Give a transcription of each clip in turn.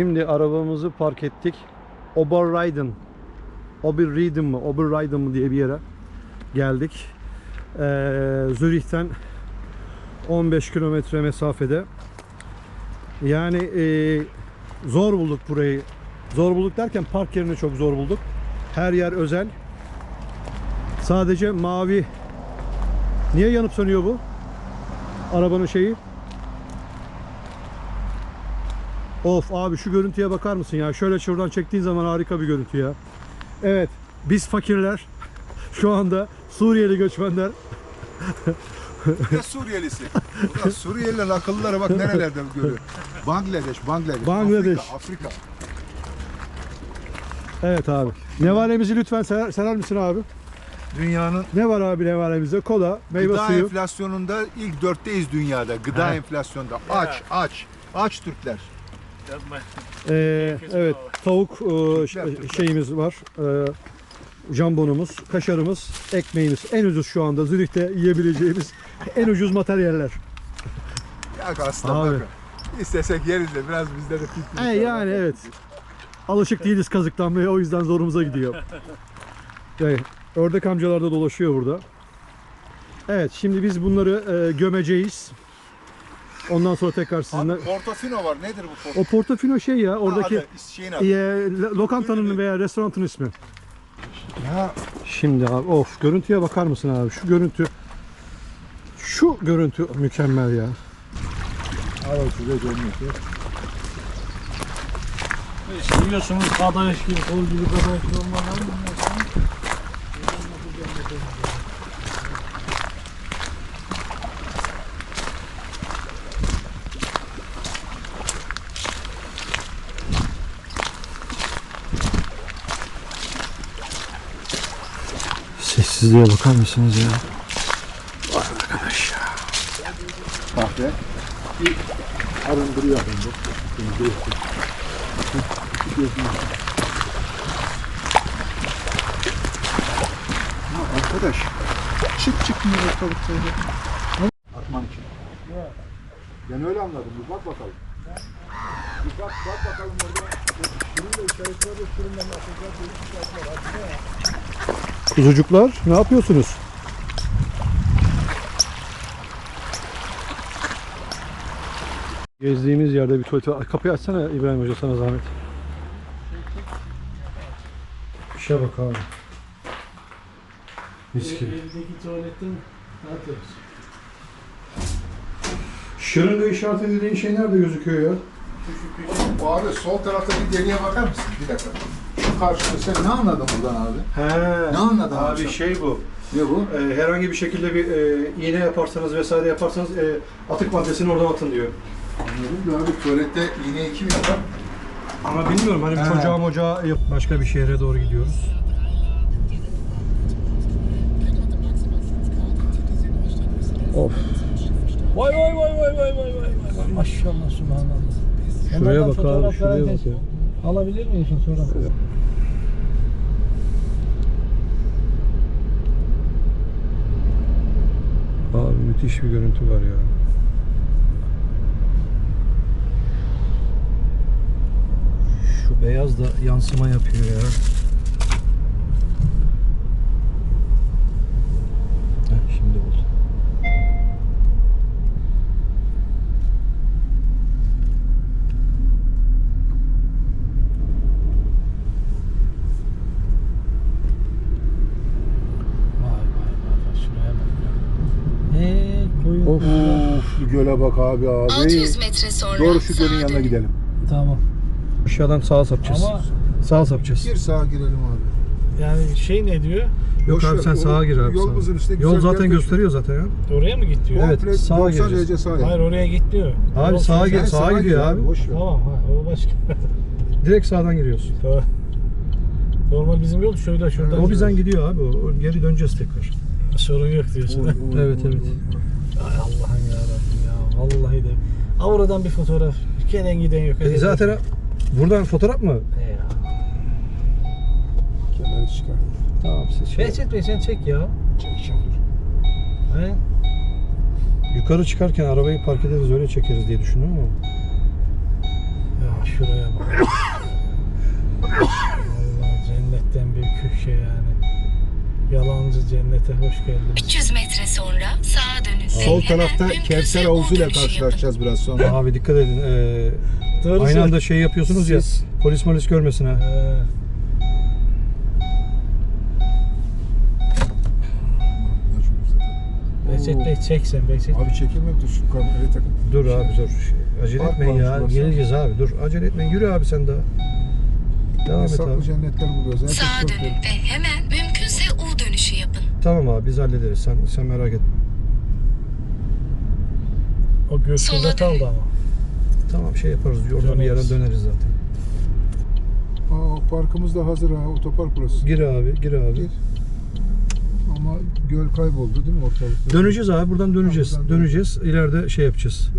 Şimdi arabamızı park ettik. Oberreiden. Oberreiden mı? Oberreiden mı diye bir yere geldik. Ee, Zürih'ten 15 kilometre mesafede. Yani e, zor bulduk burayı. Zor bulduk derken park yerini çok zor bulduk. Her yer özel. Sadece mavi. Niye yanıp sönüyor bu? Arabanın şeyi. Of abi şu görüntüye bakar mısın ya? Şöyle şuradan çektiğin zaman harika bir görüntü ya. Evet, biz fakirler şu anda Suriyeli göçmenler Bu da Suriyelisi. Bu da Suriyeliler akıllılara bak nerelerde görüyor. Bangladeş, Bangladeş. Bangladeş. Afrika, Afrika. Evet abi. Nevalemizi lütfen serer, serer misin abi? Dünyanın Ne var abi nevalemizde? Kola, meyve gıda suyu. enflasyonunda ilk dörtteyiz dünyada. Gıda Ha. enflasyonda. Aç, aç. Aç Türkler. Ee, evet, tavuk e, şeyimiz var. Ee, jambonumuz, kaşarımız, ekmeğimiz. En ucuz şu anda Zürih'te yiyebileceğimiz en ucuz materyaller. Ya aslan Abi. bakın. İstesek yeriz de biraz bizde de piknik. E, var. yani evet. Alışık değiliz kazıklanmaya o yüzden zorumuza gidiyor. Evet, ördek amcalar da dolaşıyor burada. Evet şimdi biz bunları e, gömeceğiz. Ondan sonra tekrar sizinle... Abi Portofino var. Nedir bu Portofino? O Portofino şey ya oradaki Adı, şeyin adı. e, lo- lokantanın veya restoranın ismi. Ya Şimdi abi of görüntüye bakar mısın abi? Şu görüntü şu görüntü mükemmel ya. al size görünüyor. Biliyorsunuz kadayıf gibi, kol gibi kadayıf olmadan mı? Sessizliğe bakar mısınız ya? Vay arkadaş ya. Kahve. Bir arındırıyor. Ya arkadaş, çık çıkmıyor ortalıkta öyle. Atman için. Ben öyle anladım. Bir bak bakalım. Bir bak, bak bakalım orada. Şunun da işaretleri de ne yapacak? bir işaretler var. Ne ya? Kuzucuklar ne yapıyorsunuz? Gezdiğimiz yerde bir tuvalet var. Kapıyı açsana İbrahim Hoca sana zahmet. İşe bak abi. Mis gibi. Evdeki tuvaletten daha temiz. Şırınga işaret edildiğin şey nerede gözüküyor ya? Bu abi sol tarafta bir deliğe bakar mısın? Bir dakika. Karşıda sen ne anladın buradan abi? He. Ne anladın Abi abi? şey bu. Ne bu? Ee, herhangi bir şekilde bir e, iğne yaparsanız vesaire yaparsanız e, atık maddesini oradan atın diyor. Anladım da abi tuvalette iğneyi kim yapar? Ama bilmiyorum hani He. çocuğa mocağa yap- başka bir şehre doğru gidiyoruz. Of. Vay vay vay vay vay vay vay vay. Maşallah subhanallah. Şuraya Onlardan bak abi, şuraya bak ya. Alabilir miyiz sonra? Abi müthiş bir görüntü var ya. Şu beyaz da yansıma yapıyor ya. Heh, şimdi oldu. Vay vay vay. Şuraya bak ya. Eee koyun. Of. Bak abi abi. 600 metre sonra Doğru şu gölün yanına gidelim. Tamam. Aşağıdan sağa sapacağız. Ama Sağa sapacağız. Gir sağa girelim abi. yani şey ne diyor? Yok Boş abi ver, sen o sağa gir abi. sağa. Yolumuzun üstüne Yol güzel zaten yer gösteriyor zaten ya. Oraya mı git diyor? Evet, sağa 90 gireceğiz. derece sağa. Hayır oraya git diyor. Abi Yol sağa gir, Sen sağa gidiyor abi. Boş ver. Tamam ha o başka. Direkt sağdan giriyorsun. Tamam. Normal bizim yol şöyle şuradan. O bizden gidiyor abi. O, o geri döneceğiz tekrar. Sorun yok diyorsun. Oy, oy, Evet, oy, evet. Oy. Vallahi de. Ha oradan bir fotoğraf. Gelen giden yok. E, zaten buradan fotoğraf mı? He ya. Kenarı çıkar. Tamam siz şey. Behçet Bey sen çek ya. Çekeceğim. He? Yukarı çıkarken arabayı park ederiz öyle çekeriz diye düşündüm ama. Ya şuraya bak. Vallahi cennetten bir köşe yani. Yalancı cennete hoş geldiniz. 300 metre sonra sağa dönün. Sol tarafta Kevser U havuzuyla dönüşü yapın. karşılaşacağız biraz sonra. Abi dikkat edin. ee, Doğru aynı anda şey yapıyorsunuz ya. Siz- Polis polis görmesin ha. Behçet Bey çek sen Behçet. Abi çekilme dur şu kamerayı takın. Dur abi dur. Şey, Acele Bak etmeyin ya. Geleceğiz abi. Dur. Acele etmeyin. Yürü abi sen daha. Devam et Saklı abi. cennetler buluyoruz. Sağa dönün ve hemen Tamam abi biz hallederiz. Sen sen merak etme. O Sola kaldı ama. Tamam şey yaparız. Oradan bir yere Döneriz. döneriz zaten. Aa, parkımız da hazır ha. Otopark burası. Gir abi. Gir abi. Gir. Ama göl kayboldu değil mi ortalıkta? Döneceğiz abi. Buradan döneceğiz. buradan döneceğiz. İleride şey yapacağız.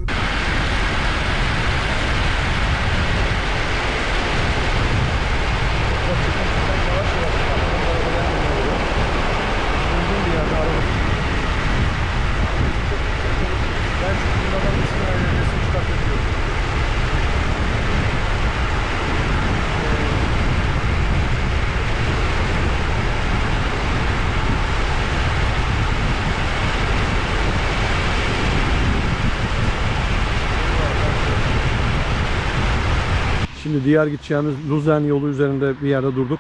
Şimdi diğer gideceğimiz Luzen yolu üzerinde bir yerde durduk.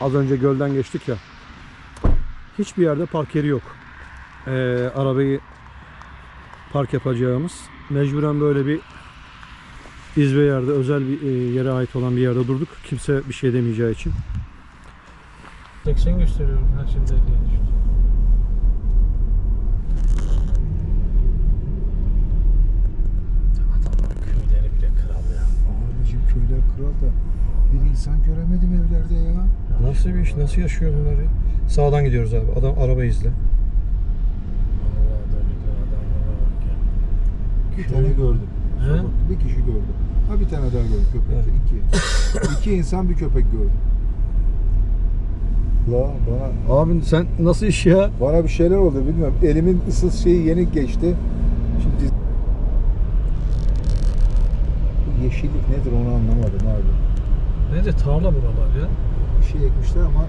Az önce gölden geçtik ya. Hiçbir yerde park yeri yok. Ee, arabayı park yapacağımız. Mecburen böyle bir izbe yerde, özel bir e, yere ait olan bir yerde durduk. Kimse bir şey demeyeceği için. 80 gösteriyorum her şimdi 50'ye kral da bir insan göremedim evlerde ya. Nasıl bir iş? Nasıl yaşıyor bunlar ya? Sağdan gidiyoruz abi. Adam araba izle. Allah da bir de adamlara bak ya. Bir tane gördüm. He? Bir kişi gördüm. Ha bir tane daha gördüm köpekte. iki. İki insan bir köpek gördüm. La bana Abi sen nasıl iş ya? bana bir şeyler oldu bilmiyorum. Elimin ısı şeyi yeni geçti. Şimdi diz- Bu yeşillik nedir onu anlamadım abi. Bence tarla buralar ya. Bir şey ekmişler ama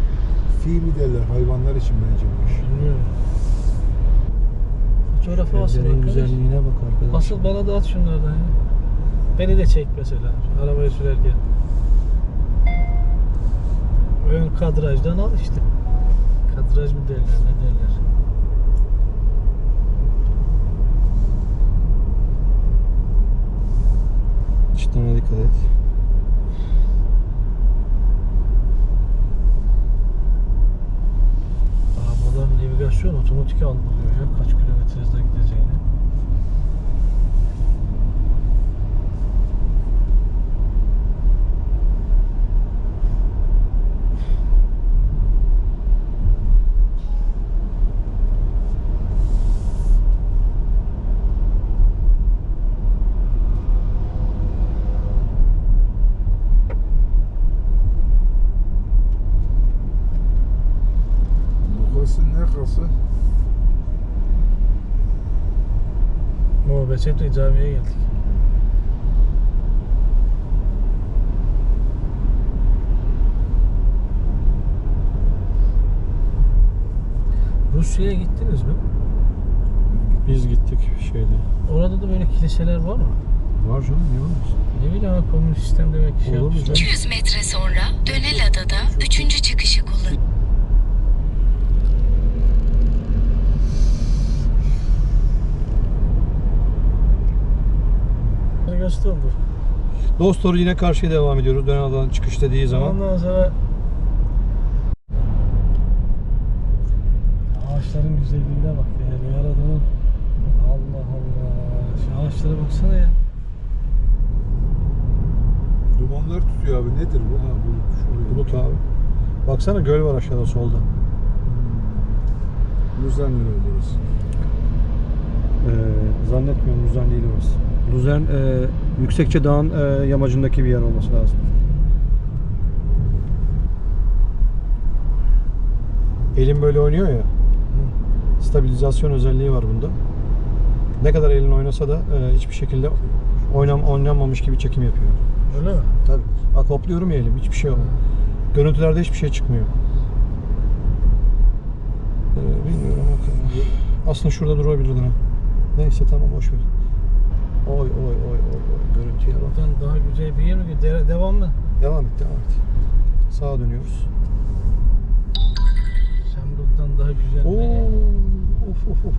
fi mi derler hayvanlar için bence bu iş. Bilmiyorum. Fotoğrafı asıl arkadaş. güzelliğine bak arkadaş. Asıl bana da at şunlardan ya. Beni de çek mesela arabayı sürerken. Ön kadrajdan al işte. Kadraj mı derler ne derler. Çıtana dikkat et. Arabaların navigasyon otomatik algılıyor ya kaç kilometre hızla gideceğini. Burası ne kası? Muhabbetle camiye geldik. Rusya'ya gittiniz mi? Biz gittik şeyde. Orada da böyle kiliseler var mı? Var canım niye olmasın? Ne bileyim ama komünist sistem demek ki şey Olur mu yapmışlar. 200 metre sonra Dönel Adada 3. çıkışı kullanın. Göster oldu. Dost doğru yine karşıya devam ediyoruz. Dönel'den çıkış dediği zaman. Ondan sonra ağaçların güzelliğine bak yani yaradanın Allah Allah şu ağaçlara baksana ya. Dumanlar tutuyor abi. Nedir bu? Ha bu şuraya. Bulut abi. Baksana göl var aşağıda solda. Luzan herhalde orası. Ee, zannetmiyorum Luzern değil orası. Luzern e, Yüksekçe Dağ'ın e, yamacındaki bir yer olması lazım. Elin böyle oynuyor ya. Stabilizasyon özelliği var bunda. Ne kadar elin oynasa da e, hiçbir şekilde oynam oynanmamış gibi çekim yapıyor. Öyle mi? Tabii. Akopluyorum ya elim. Hiçbir şey olmuyor. Görüntülerde hiçbir şey çıkmıyor. Ee, bilmiyorum. Aslında şurada durabilirdin ha. Neyse tamam boş ver. Oy oy oy oy oy. Görüntüye bak. Buradan daha güzel bir yer mi? De- devamlı. Devam et devam et. Sağa dönüyoruz. Sen buradan daha güzel bir Oo, yer. of of of.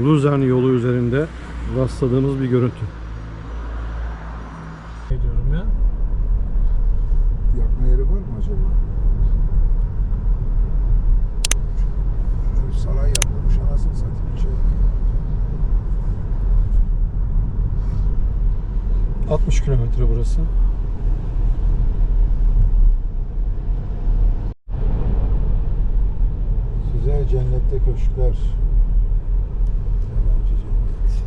Luzern yolu üzerinde rastladığımız bir görüntü. diyorum ya. Yakma yeri var mı acaba? Şöyle bir saray yapılmış anasını satayım. Şey. 60 kilometre burası. Size cennette köşkler.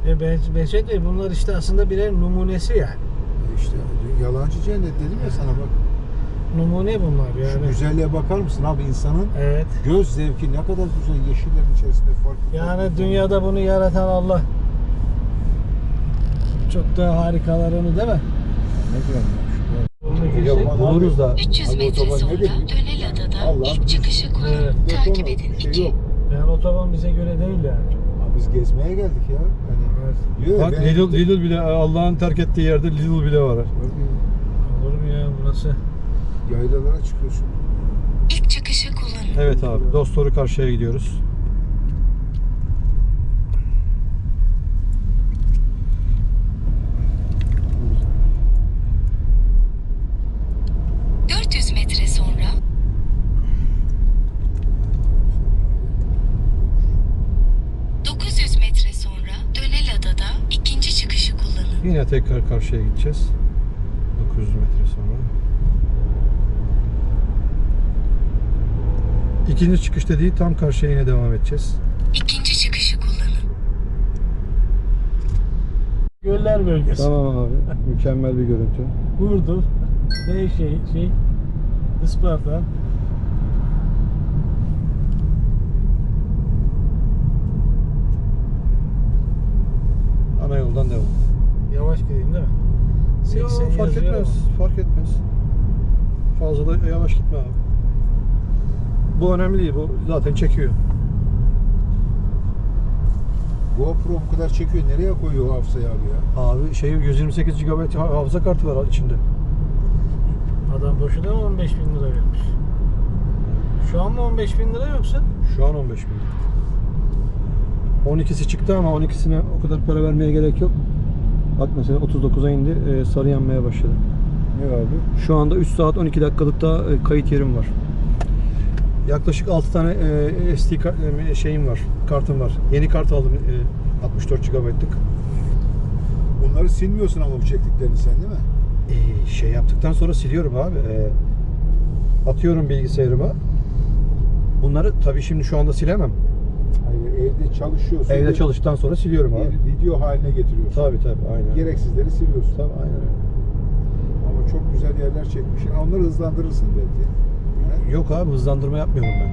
E ben, Behçet Bey bunlar işte aslında birer numunesi yani. E İşte yalancı cennet dedim ya sana bak. Numune bunlar Şu yani. güzelliğe bakar mısın abi insanın Evet. göz zevki ne kadar güzel yeşillerin içerisinde farklı. Yani farklı- dünyada bunu yaratan Allah. Çok da harikalarını değil mi? Ne diyorum ya? Bana- Buluruz da. 300 Abi metre otoban sonra nedir? Dönelada'da Allah ilk çıkışı kullanın. Evet. Takip edin. şey 2. yok. Yani otoban bize göre değil yani. Abi biz gezmeye geldik ya. Yani, ya, Bak Lidl, Lidl bile Allah'ın terk ettiği yerde Lidl bile var. Olur mu ya burası? Yaylalara çıkıyorsun. İlk çıkışı kullanın. Evet abi. Dostları karşıya gidiyoruz. Hı. 400 metre sonra ...900 metre sonra Dönelada'da ikinci çıkışı kullanın. Yine tekrar karşıya gideceğiz. 900 metre sonra. İkinci çıkış dediği tam karşıya yine devam edeceğiz. İkinci çıkışı kullanın. Göller bölgesi. Tamam abi. Mükemmel bir görüntü. Burdur. Ne şey şey Isparta. Ana yoldan devam. Yavaş gideyim değil mi? Yo, 80 fark yazıyor etmez. Fark etmez. Fazla da yavaş gitme abi. Bu önemli değil. Bu zaten çekiyor. GoPro bu kadar çekiyor. Nereye koyuyor hafızayı abi ya? Abi şey 128 GB ha- hafıza kartı var içinde. Adam boşuna mı 15 bin lira vermiş? Şu an mı 15 bin lira yoksa? Şu an 15 bin. 12'si çıktı ama 12'sine o kadar para vermeye gerek yok. Bak mesela 39'a indi. E, sarı yanmaya başladı. Ne abi? Şu anda 3 saat 12 dakikalık da e, kayıt yerim var. Yaklaşık 6 tane e, SD kart, e, şeyim var. Kartım var. Yeni kart aldım. e, 64 GB'lık. Bunları silmiyorsun ama bu çektiklerini sen değil mi? E, şey yaptıktan sonra siliyorum abi. E, atıyorum bilgisayarıma. Bunları tabii şimdi şu anda silemem. Hayır evde çalışıyorsun. Evde çalıştıktan sonra siliyorum abi. Video haline getiriyorsun. Tabii tabii aynen. Gereksizleri siliyorsun. Tabii aynen. Ama çok güzel yerler çekmişsin. Onları hızlandırırsın belki. Yok abi hızlandırma yapmıyorum ben.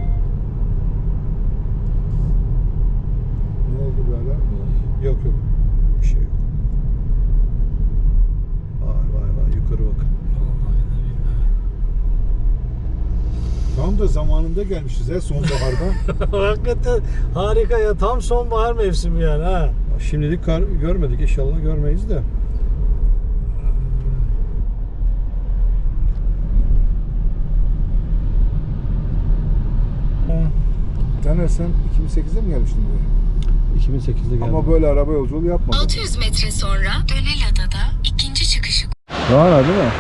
Ne oldu bir alarm mı? Yok yok. Bir şey yok. Vay vay vay yukarı billahi. Tam da zamanında gelmişiz ha sonbaharda. Hakikaten harika ya. Tam sonbahar mevsimi yani ha. Şimdilik kar görmedik inşallah görmeyiz de. Taner sen 2008'de mi gelmiştin buraya? 2008'de geldi. Ama böyle araba yolculuğu yapmadın. 600 metre sonra Dönelada'da ikinci çıkışı Lahana değil mi?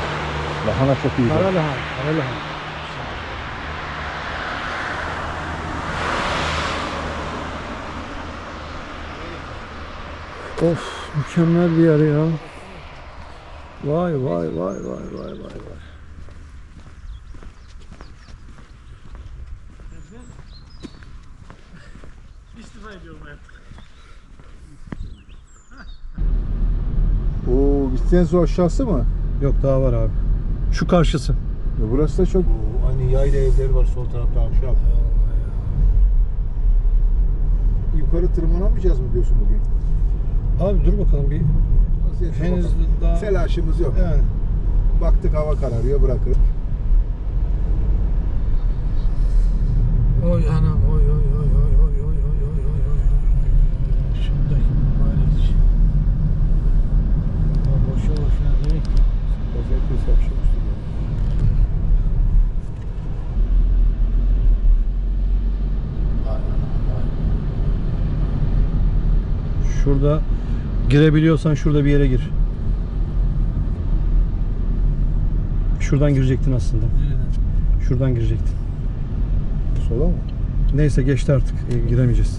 Lahana çok iyi. Karalahan. Karalahan. Of mükemmel bir yer ya. Vay vay vay vay vay vay vay. İstifa ediyorum artık. Oo Vicenzo aşağısı mı? Yok daha var abi. Şu karşısı. Ya burası da çok... hani yayla evleri var sol tarafta ahşap. Yukarı tırmanamayacağız mı diyorsun bugün? Abi dur bakalım bir Vaziyete henüz bakalım. daha Telaşımız yok. yani Baktık hava kararıyor bırakırız. Oy anam oy oy oy oy oy oy oy Şuradaki mübarek iş. Ya boşu boşuna demek ki. Özellikle yapışmış. Vay anam vay. Şurada girebiliyorsan şurada bir yere gir. Şuradan girecektin aslında. Şuradan girecektin. Sola mı? Neyse geçti artık. e, giremeyeceğiz.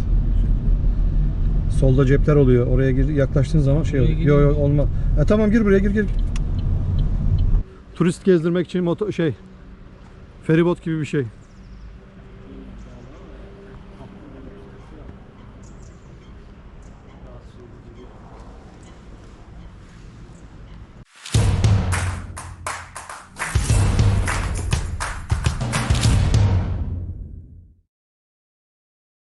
Solda cepler oluyor. Oraya gir, yaklaştığın zaman şey oluyor. Yok yok olmaz. E, tamam gir buraya gir gir. Turist gezdirmek için moto şey feribot gibi bir şey.